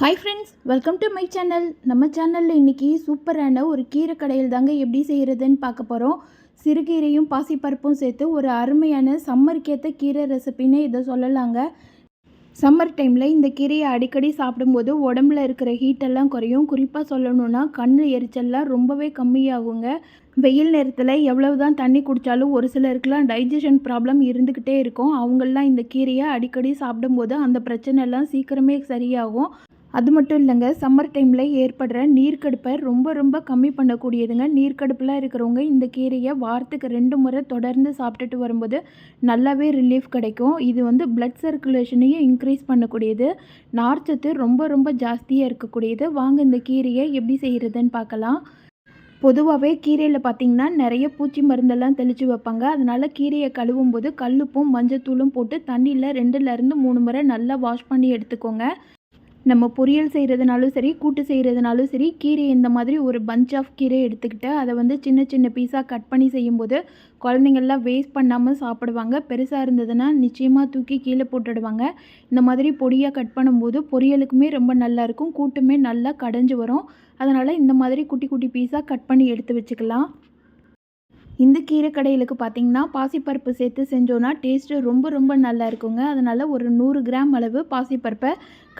Hi friends welcome to my channel நம்ம சேனலில் இன்றைக்கி சூப்பரான ஒரு கீரை கடையில் தாங்க எப்படி செய்கிறதுன்னு பார்க்க போகிறோம் சிறுகீரையும் பாசிப்பருப்பும் சேர்த்து ஒரு அருமையான சம்மருக்கேற்ற கீரை ரெசிபின்னு இதை சொல்லலாங்க. சம்மர் டைமில் இந்த கீரையை அடிக்கடி சாப்பிடும்போது உடம்புல இருக்கிற ஹீட்டெல்லாம் குறையும். குறிப்பாக சொல்லணுன்னா கண் எரிச்சல்லாம் ரொம்பவே கம்மியாகுங்க. வெயில் நேரத்தில் எவ்வளவு தான் தண்ணி குடித்தாலும் ஒரு சிலருக்குலாம் டைஜஷன் ப்ராப்ளம் இருந்துக்கிட்டே இருக்கும். அவங்களாம் இந்த கீரையை அடிக்கடி சாப்பிடும்போது அந்த பிரச்சனைலாம் சீக்கிரமே சரியாகும். அது மட்டும் இல்லைங்க சம்மர் டைமில் ஏற்படுற நீர்க்கடுப்பை ரொம்ப ரொம்ப கம்மி பண்ணக்கூடியதுங்க. நீர்க்கடுப்பில் இருக்கிறவங்க இந்த கீரையை வாரத்துக்கு ரெண்டு முறை தொடர்ந்து சாப்பிட்டுட்டு வரும்போது நல்லாவே ரிலீஃப் கிடைக்கும். இது வந்து பிளட் சர்க்குலேஷனையும் இன்க்ரீஸ் பண்ணக்கூடியது. நார்ச்சத்து ரொம்ப ரொம்ப ஜாஸ்தியாக இருக்கக்கூடியது. வாங்க இந்த கீரையை எப்படி செய்கிறதுன்னு பார்க்கலாம். பொதுவாகவே கீரையில் பார்த்திங்கன்னா நிறைய பூச்சி மருந்தெல்லாம் தெளித்து வைப்பாங்க. அதனால் கீரையை கழுவும் போது கல்லுப்பும் மஞ்சத்தூளும் போட்டு தண்ணியில் ரெண்டுலேருந்து மூணு முறை நல்லா வாஷ் பண்ணி எடுத்துக்கோங்க. நம்ம பொரியல் செய்கிறதுனாலும் சரி கூட்டு செய்கிறதுனாலும் சரி கீரை இந்த மாதிரி ஒரு பஞ்ச் ஆஃப் கீரை எடுத்துக்கிட்டு அதை வந்து சின்ன சின்ன பீஸாக கட் பண்ணி செய்யும்போது குழந்தைங்கள்லாம் வேஸ்ட் பண்ணாமல் சாப்பிடுவாங்க. பெருசாக இருந்ததுன்னா நிச்சயமாக தூக்கி கீழே போட்டுடுவாங்க. இந்த மாதிரி பொடியாக கட் பண்ணும்போது பொரியலுக்குமே ரொம்ப நல்லாயிருக்கும் கூட்டுமே நல்லா கடைஞ்சி வரும். அதனால் இந்த மாதிரி குட்டி குட்டி பீஸாக கட் பண்ணி எடுத்து வச்சுக்கலாம். இந்த கீரை கடையிலுக்கு பார்த்தீங்கன்னா பாசிப்பருப்பு சேர்த்து செஞ்சோன்னா டேஸ்ட்டு ரொம்ப ரொம்ப நல்லா இருக்குங்க. அதனால் ஒரு நூறு கிராம் அளவு பாசிப்பருப்பை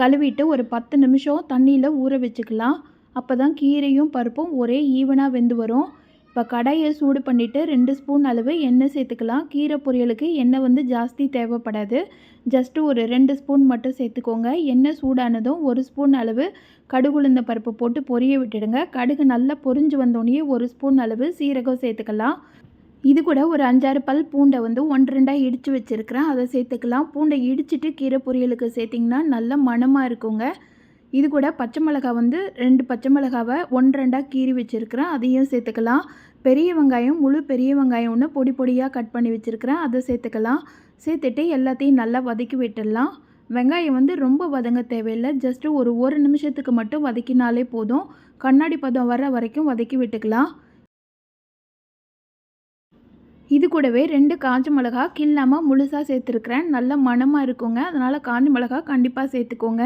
கழுவிட்டு ஒரு பத்து நிமிஷம் தண்ணியில் ஊற வச்சுக்கலாம். அப்போ தான் கீரையும் பருப்பும் ஒரே ஈவனாக வெந்து வரும். இப்போ கடாயை சூடு பண்ணிவிட்டு ரெண்டு ஸ்பூன் அளவு எண்ணெய் சேர்த்துக்கலாம். கீரை பொரியலுக்கு எண்ணெய் வந்து ஜாஸ்தி தேவைப்படாது. ஜஸ்ட்டு ஒரு ரெண்டு ஸ்பூன் மட்டும் சேர்த்துக்கோங்க. எண்ணெய் சூடானதும் ஒரு ஸ்பூன் அளவு கடுகுளுந்த பருப்பு போட்டு பொரிய விட்டுடுங்க. கடுகு நல்லா பொரிஞ்சு வந்தோடனே ஒரு ஸ்பூன் அளவு சீரகம் சேர்த்துக்கலாம். இது கூட ஒரு அஞ்சாறு பல் பூண்டை வந்து ஒன்று ரெண்டாக இடித்து வச்சுருக்கிறேன். அதை சேர்த்துக்கலாம். பூண்டை இடிச்சிட்டு கீரை பொரியலுக்கு சேர்த்திங்கன்னா நல்ல மணமாக இருக்குங்க. இது கூட பச்சை மிளகா வந்து ரெண்டு பச்சை மிளகாவை ஒன்று ரெண்டாக கீறி வச்சுருக்கிறேன். அதையும் சேர்த்துக்கலாம். பெரிய வெங்காயம் முழு பெரிய வெங்காயம் ஒன்று பொடி பொடியாக கட் பண்ணி வச்சுருக்கிறேன். அதை சேர்த்துக்கலாம். சேர்த்துட்டு எல்லாத்தையும் நல்லா வதக்கி விட்டுடலாம். வெங்காயம் வந்து ரொம்ப வதங்க தேவையில்லை. ஜஸ்ட்டு ஒரு ஒரு நிமிஷத்துக்கு மட்டும் வதக்கினாலே போதும். கண்ணாடி பதம் வர வரைக்கும் வதக்கி விட்டுக்கலாம். இது கூடவே ரெண்டு காஞ்ச மிளகா கில்லாமல் முழுசாக சேர்த்துருக்குறேன். நல்ல மணமாக இருக்குங்க. அதனால் காஞ்ச மிளகா கண்டிப்பாக சேர்த்துக்கோங்க.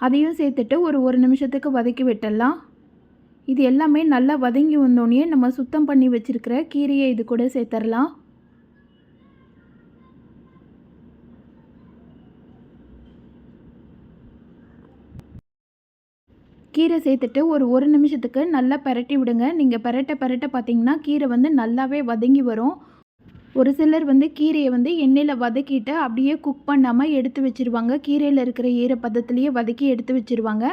அதையும் சேர்த்துட்டு ஒரு ஒரு நிமிஷத்துக்கு வதக்கி விட்டுடலாம். இது எல்லாமே நல்லா வதங்கி வந்தோடனே நம்ம சுத்தம் பண்ணி வச்சுருக்கிற கீரையை இது கூட சேர்த்துடலாம் கீரை சேர்த்துட்டு ஒரு ஒரு நிமிஷத்துக்கு நல்லா பரட்டி விடுங்க. நீங்கள் பரட்ட பரட்ட பார்த்தீங்கன்னா கீரை வந்து நல்லாவே வதங்கி வரும். ஒரு சிலர் வந்து கீரையை வந்து எண்ணெயில் வதக்கிட்டு அப்படியே குக் பண்ணாமல் எடுத்து வச்சுருவாங்க. கீரையில் இருக்கிற ஈரப்பதத்துலேயே வதக்கி எடுத்து வச்சுருவாங்க.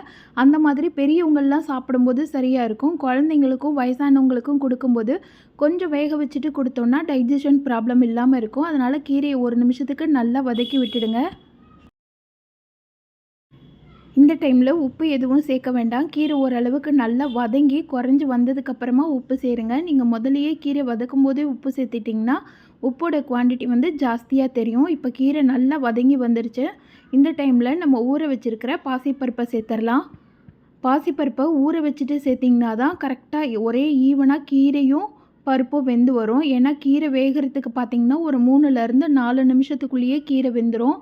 அந்த மாதிரி பெரியவங்கள்லாம் சாப்பிடும்போது சரியாக இருக்கும். குழந்தைங்களுக்கும் வயசானவங்களுக்கும் கொடுக்கும்போது கொஞ்சம் வேக வச்சுட்டு கொடுத்தோன்னா டைஜஷன் ப்ராப்ளம் இல்லாமல் இருக்கும். அதனால் கீரையை ஒரு நிமிஷத்துக்கு நல்லா வதக்கி விட்டுடுங்க. இந்த டைமில் உப்பு எதுவும் சேர்க்க வேண்டாம். கீரை ஓரளவுக்கு நல்லா வதங்கி குறைஞ்சி வந்ததுக்கப்புறமா உப்பு சேருங்க. நீங்கள் முதலையே கீரை வதக்கும் போதே உப்பு சேர்த்துட்டிங்கன்னா உப்போட குவான்டிட்டி வந்து ஜாஸ்தியாக தெரியும். இப்போ கீரை நல்லா வதங்கி வந்துருச்சு. இந்த டைமில் நம்ம ஊற வச்சுருக்கிற பாசிப்பருப்பை சேர்த்துடலாம் பாசிப்பருப்பை ஊற வச்சுட்டு சேர்த்திங்கன்னா தான் கரெக்டாக ஒரே ஈவனாக கீரையும் பருப்பும் வெந்து வரும். ஏன்னா கீரை வேகிறதுக்கு பார்த்திங்கன்னா ஒரு மூணுலேருந்து நாலு நிமிஷத்துக்குள்ளேயே கீரை வெந்துடும்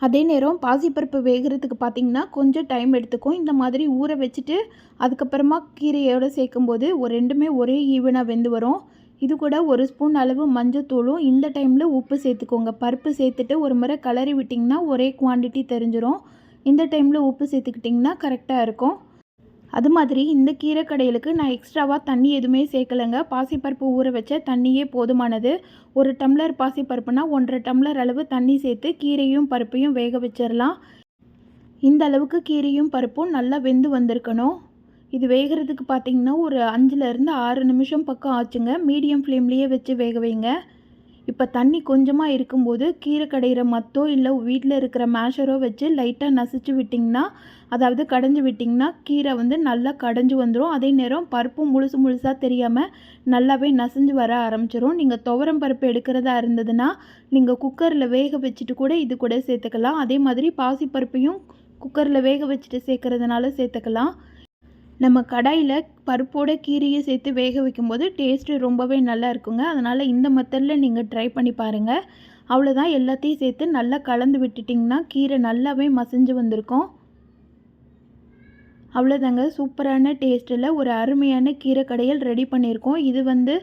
அதே நேரம் பாசிப்பருப்பு வேகிறதுக்கு பார்த்திங்கன்னா கொஞ்சம் டைம் எடுத்துக்கும். இந்த மாதிரி ஊற வச்சுட்டு அதுக்கப்புறமா கீரையோடு சேர்க்கும்போது ஒரு ரெண்டுமே ஒரே ஈவனாக வெந்து வரும். இது கூட ஒரு ஸ்பூன் அளவு மஞ்சத்தூளும் இந்த டைமில் உப்பு சேர்த்துக்கோங்க. பருப்பு சேர்த்துட்டு ஒரு முறை கலரி விட்டிங்கன்னா ஒரே குவான்டிட்டி தெரிஞ்சிடும் இந்த டைமில் உப்பு சேர்த்துக்கிட்டிங்கன்னா கரெக்டாக இருக்கும். அது மாதிரி இந்த கீரை கடையிலுக்கு நான் எக்ஸ்ட்ராவாக தண்ணி எதுவுமே சேர்க்கலைங்க. பாசிப்பருப்பு ஊற வச்ச தண்ணியே போதுமானது. ஒரு டம்ளர் பாசிப்பருப்புனா ஒன்றரை டம்ளர் அளவு தண்ணி சேர்த்து கீரையும் பருப்பையும் வேக வச்சிடலாம் இந்த அளவுக்கு கீரையும் பருப்பும் நல்லா வெந்து வந்திருக்கணும். இது வேகிறதுக்கு பார்த்திங்கன்னா ஒரு அஞ்சுலேருந்து ஆறு நிமிஷம் பக்கம் ஆச்சுங்க. மீடியம் ஃப்ளேம்லேயே வச்சு வேக வைங்க. இப்போ தண்ணி கொஞ்சமாக இருக்கும்போது கீரை கடையிற மத்தோ இல்லை வீட்டில் இருக்கிற மேஷரோ வச்சு லைட்டாக நசிச்சு விட்டிங்கன்னா அதாவது கடைஞ்சி விட்டிங்கன்னா கீரை வந்து நல்லா கடைஞ்சி வந்துடும் அதே நேரம் பருப்பும் முழுசு முழுசாக தெரியாமல் நல்லாவே நசிஞ்சு வர ஆரம்பிச்சிரும். நீங்கள் துவரம் பருப்பு எடுக்கிறதா இருந்ததுன்னா நீங்கள் குக்கரில் வேக வச்சுட்டு கூட இது கூட சேர்த்துக்கலாம். அதே மாதிரி பாசிப்பருப்பையும் குக்கரில் வேக வச்சுட்டு சேர்க்குறதுனால சேர்த்துக்கலாம். நம்ம கடாயில் பருப்போட கீரையை சேர்த்து வேக வைக்கும்போது டேஸ்ட்டு ரொம்பவே நல்லா இருக்குங்க. அதனால் இந்த மெத்தடில் நீங்கள் ட்ரை பண்ணி பாருங்கள் அவ்வளோதான் எல்லாத்தையும் சேர்த்து நல்லா கலந்து விட்டுட்டிங்கன்னா கீரை நல்லாவே மசிஞ்சு வந்திருக்கும். அவ்வளோதாங்க சூப்பரான டேஸ்ட்டில் ஒரு அருமையான கீரை கடையில் ரெடி பண்ணியிருக்கோம். இது வந்து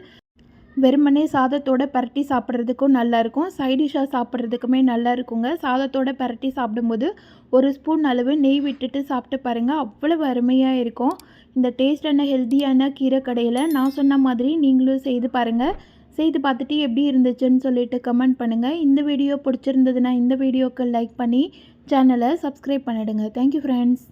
வெறுமனே சாதத்தோட பரட்டி சாப்பிட்றதுக்கும் நல்லாயிருக்கும். சைடிஷாக சாப்பிட்றதுக்குமே நல்லா இருக்குங்க சாதத்தோட பரட்டி சாப்பிடும்போது ஒரு ஸ்பூன் அளவு நெய் விட்டுட்டு சாப்பிட்டு பாருங்கள் அவ்வளவு அருமையாக இருக்கும். இந்த டேஸ்டான ஹெல்த்தியான கீரை கடையில் நான் சொன்ன மாதிரி நீங்களும் செய்து பாருங்கள் செய்து பார்த்துட்டு எப்படி இருந்துச்சுன்னு சொல்லிட்டு கமெண்ட் பண்ணுங்கள் இந்த வீடியோ பிடிச்சிருந்ததுன்னா இந்த வீடியோக்கு லைக் பண்ணி சேனலை சப்ஸ்கிரைப் பண்ணிடுங்க. Thank you friends